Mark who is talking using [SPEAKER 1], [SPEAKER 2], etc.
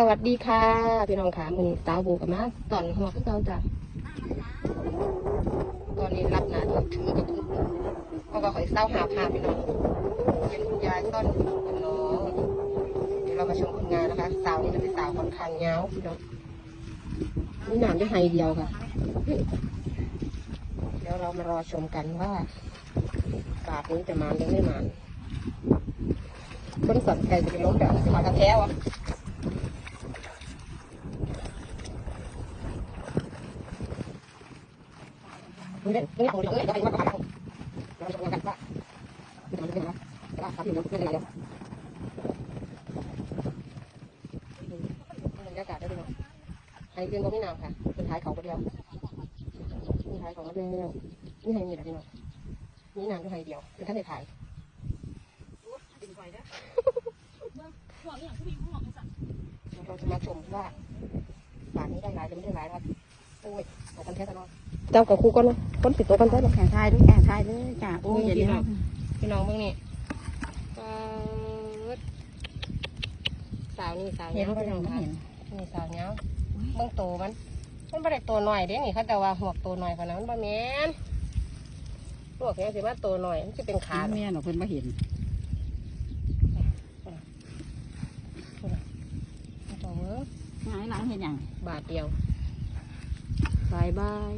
[SPEAKER 1] สวัสดีค่ะพี่น้องขามือสาวบูกับมาตอนหัวก็เจ้าจ้ะตอนนี้รับหนาที่ถือกระทุกเพราะว่าขอยเศร้าหาพาพี่น้องเป็นคุณยายต้นคุณน้องเดี๋ยวเรามาชมผลงานนะคะ สาวนี่จะเป็นสาวค่อนข้างยาวพี่น้องนี่หนามจะไฮเดียวค่ะเดี๋ยวเรามารอชมกันว่าบาทนี้จะมาหรือไม่มาคนสนใจจะเป็นรถแบบขากระแท้วะ นี่เป็นนี่ของเราเนี่ยจะเป็นว่าประมาณเราจะกันว่าจะมันเป็นอะไรว่าครับอยู่ไม่เป็นไรแล้วบรรยากาศได้ด้วยเนาะอันนี้เป็นก็ไม่นาวค่ะเป็นท้ายเขาก็เดียวนี่ท้ายของก็เดียวนี่ไฮมีอะไรเนาะนี่นานก็ไฮเดียวเป็นท่านในถ่ายเราจะมาชมว่าบาทนี้ได้หลายหรือไม่ได้หลายครับโอ้ยมาทำแค่ตลอด เจ้ากับครูก็เนาะคนติดตัวกันได้หรอ
[SPEAKER 2] แข่งทายด้วยแข่งทายด้วยจ้าโอ้ย
[SPEAKER 1] นี่
[SPEAKER 2] อย่า
[SPEAKER 1] พี่
[SPEAKER 2] เลี้
[SPEAKER 1] น้
[SPEAKER 2] ย
[SPEAKER 1] องพี่น้องเมื่อนี่สาวนี่สาว
[SPEAKER 2] เห็น
[SPEAKER 1] เนี้ย
[SPEAKER 2] ก็
[SPEAKER 1] พี่
[SPEAKER 2] ยั
[SPEAKER 1] น้อง
[SPEAKER 2] งไม่
[SPEAKER 1] ค่ะ
[SPEAKER 2] เห็น
[SPEAKER 1] นี่สาวเนี้ยเบื้องโตมันมันไม่ได้ตัวหน่อยเด้นี่เขาแต่ว่าหัวโตหน่อยกว่านั้นมันบ่แม่นพวกเนี้ยสิว่าโตหน่อยมันจะเป็นขา
[SPEAKER 2] ขาเมียหนูเพิ่นมาเห็น
[SPEAKER 1] ตัวเว้อ
[SPEAKER 2] หงายหลังเห็นอย่าง
[SPEAKER 1] บาทเดียวบายบาย